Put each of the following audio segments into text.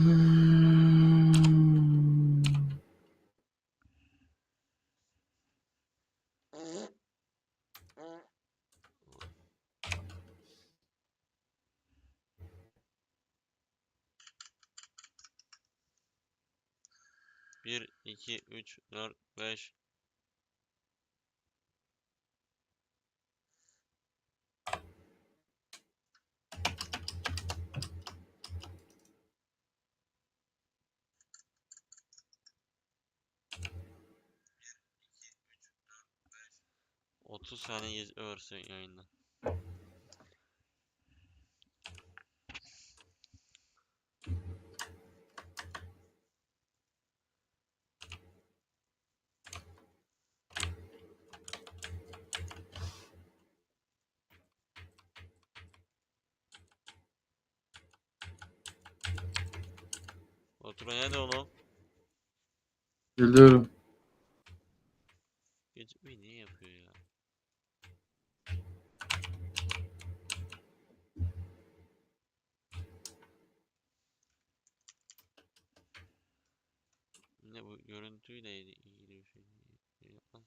Hmm. Bir, iki, üç, dört, beş. Otuz saniye gezi versiyon yayında. Oturan nerede oğlum? Geliyorum. Gecikmeyi niye yapıyor ya? Yine bu görüntüyle ilgili bir şey şey yapmaz.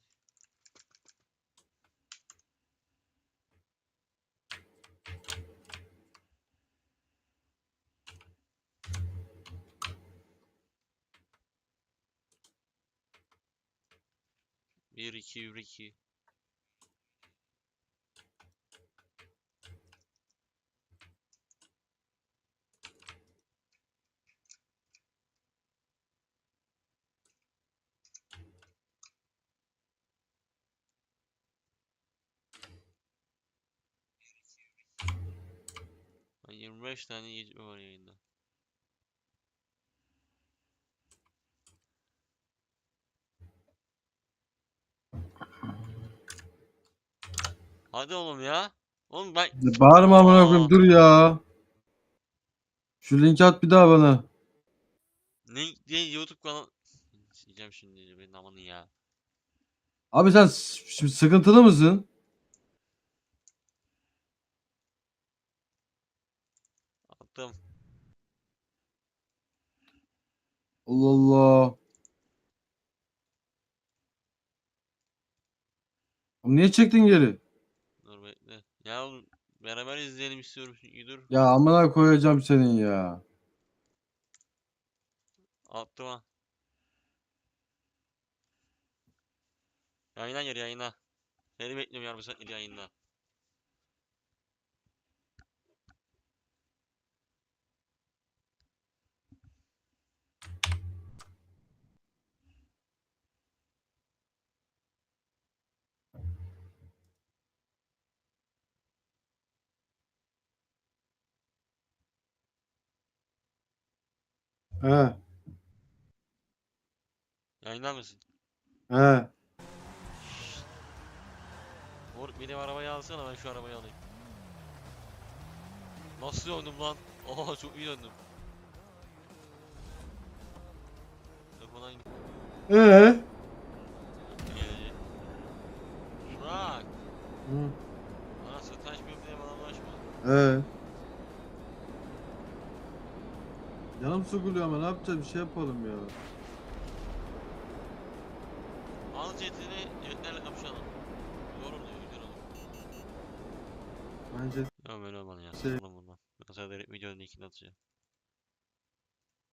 Bir iki bir iki. 25 tane gecikme var yayında. Hadi oğlum ya. Oğlum ben Bağırma amına koyayım dur ya. Şu linki at bir daha bana. ne diye YouTube kanalı Sileceğim şimdi benim amanı ya. Abi sen şimdi sıkıntılı mısın? Attım. Allah Allah. Oğlum Niye çektin geri? Dur bekle. Ya oğlum, beraber izleyelim istiyorum çünkü dur. Ya amına koyacağım senin ya. Attım ha. Yayına gir yayına. Seni bekliyorum yarım saat yayında. He. Yayında mısın? He. Moruk benim arabayı alsana ben şu arabayı alayım. Nasıl döndüm lan? Oha çok iyi döndüm. Kafadan Ee? gelecek. Burak! Hı. Bana bir diye bana bulaşma. Ee? Canım sıkılıyor ama ne yapacağız bir şey yapalım ya. Al cetini jetlerle kapışalım. Güzel olur. Bence Ya böyle olmalı ya. Şey- Şey... bundan. Ben sana direkt videonun linkini atacağım.